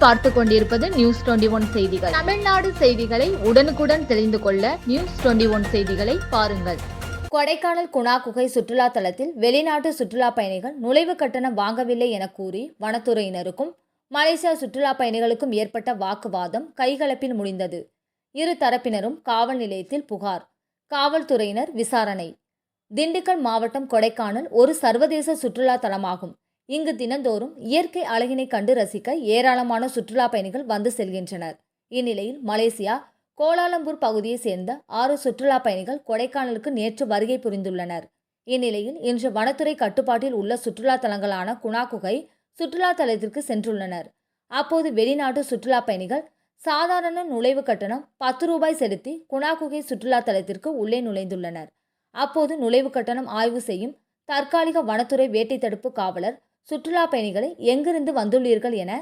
நீங்கள் பார்த்து கொண்டிருப்பது நியூஸ் டுவெண்டி ஒன் செய்திகள். தமிழ்நாடு செய்திகளை உடனுக்குடன் தெரிந்து கொள்ள நியூஸ் டுவெண்டி ஒன் செய்திகளை பாருங்கள். கொடைக்கானல் குணா குகை சுற்றுலா தலத்தில் வெளிநாட்டு சுற்றுலா பயணிகள் நுழைவு கட்டணம் வாங்கவில்லை என கூறி வனத்துறையினருக்கும் மலேசியா சுற்றுலா பயணிகளுக்கும் ஏற்பட்ட வாக்குவாதம் கைகலப்பில் முடிந்தது. இரு தரப்பினரும் காவல் நிலையத்தில் புகார் காவல்துறையினர் விசாரணை. திண்டுக்கல் மாவட்டம் கொடைக்கானல் ஒரு சர்வதேச சுற்றுலா தலமாகும். இங்கு தினந்தோறும் இயற்கை அழகினை கண்டு ரசிக்க ஏராளமான சுற்றுலா பயணிகள் வந்து செல்கின்றனர். இந்நிலையில் மலேசியா கோலாலம்பூர் பகுதியைச் சேர்ந்த ஆறு சுற்றுலா பயணிகள் கொடைக்கானலுக்கு நேற்று வருகை புரிந்துள்ளனர். இந்நிலையில் இன்று வனத்துறை கட்டுப்பாட்டில் உள்ள சுற்றுலா தலங்களான குணா குகை சுற்றுலா தலத்திற்கு சென்றுள்ளனர். அப்போது வெளிநாட்டு சுற்றுலா பயணிகள் சாதாரண நுழைவு கட்டணம் பத்து ரூபாய் செலுத்தி குணா குகை சுற்றுலா தலத்திற்கு உள்ளே நுழைந்துள்ளனர். அப்போது நுழைவு கட்டணம் ஆய்வு செய்யும் தற்காலிக வனத்துறை வேட்டை தடுப்பு காவலர் சுற்றுலா பயணிகளை எங்கிருந்து வந்துள்ளீர்கள் என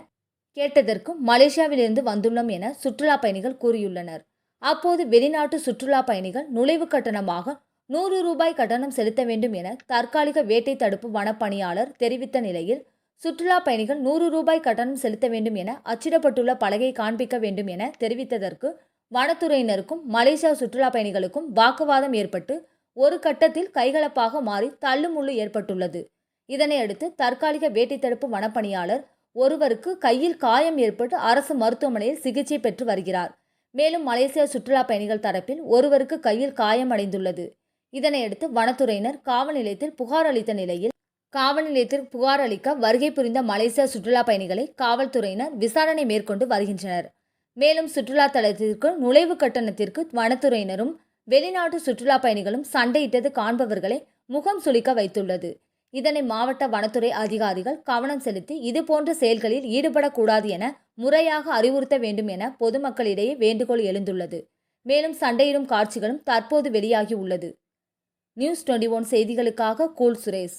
கேட்டதற்கும் மலேசியாவிலிருந்து வந்துள்ளோம் என சுற்றுலா பயணிகள் கூறியுள்ளனர். அப்போது வெளிநாட்டு சுற்றுலா பயணிகள் நுழைவு கட்டணமாக நூறு ரூபாய் கட்டணம் செலுத்த வேண்டும் என தற்காலிக வேட்டை தடுப்பு வனப்பணியாளர் தெரிவித்த நிலையில் சுற்றுலா பயணிகள் நூறு ரூபாய் கட்டணம் செலுத்த வேண்டும் என அச்சிடப்பட்டுள்ள பலகை காண்பிக்க வேண்டும் என தெரிவித்ததற்கு வனத்துறையினருக்கும் மலேசியா சுற்றுலா பயணிகளுக்கும் வாக்குவாதம் ஏற்பட்டு ஒரு கட்டத்தில் கைகலப்பாக மாறி தள்ளுமுள்ளு ஏற்பட்டுள்ளது. இதனையடுத்து தற்காலிக வேட்டை தடுப்பு வனப்பணியாளர் ஒருவருக்கு கையில் காயம் ஏற்பட்டு அரசு மருத்துவமனையில் சிகிச்சை பெற்று வருகிறார். மேலும் மலேசியா சுற்றுலா பயணிகள் தரப்பில் ஒருவருக்கு கையில் காயம் அடைந்துள்ளது. இதனையடுத்து வனத்துறையினர் காவல் நிலையத்தில் புகார் அளித்த நிலையில் காவல் நிலையத்தில் புகார் அளிக்க வருகை புரிந்த மலேசிய சுற்றுலா பயணிகளை காவல்துறையினர் விசாரணை மேற்கொண்டு வருகின்றனர். மேலும் சுற்றுலா தலத்திற்கு நுழைவு கட்டணத்திற்கு வனத்துறையினரும் வெளிநாட்டு சுற்றுலா பயணிகளும் சண்டையிட்டது காண்பவர்களை முகம் சுளிக்க வைத்துள்ளது. இதனை மாவட்ட வனத்துறை அதிகாரிகள் கவனம் செலுத்தி இதுபோன்ற செயல்களில் ஈடுபடக்கூடாது என முறையாக அறிவுறுத்த வேண்டும் என பொதுமக்களிடையே வேண்டுகோள் எழுந்துள்ளது மேலும் சண்டையிடும் காட்சிகளும் தற்போது வெளியாகி உள்ளது நியூஸ் டுவெண்டி ஒன் செய்திகளுக்காக கூல் சுரேஷ்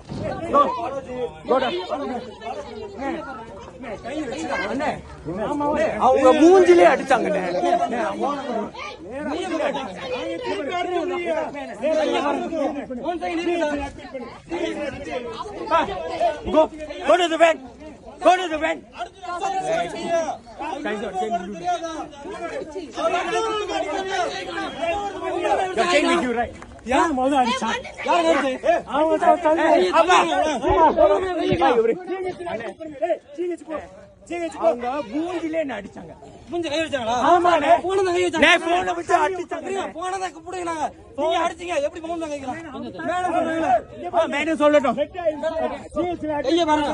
அவங்க மூஞ்சிலே அடிச்சாங்க Go. Go to the bank. Go to the bank. You're with you, right? யார் முதல்ல அடிச்சான் யார் வருது அவங்க மூஞ்சிலே அடிச்சாங்க மூஞ்சி கை வச்சாங்களா கை வச்சாங்க நான் போனை வச்சு அடிச்சாங்க போனதை புடுங்க நாங்க நீங்க அடிச்சீங்க எப்படி போன கை மேடம் மேடம் சொல்லட்டும் கைய பாருங்க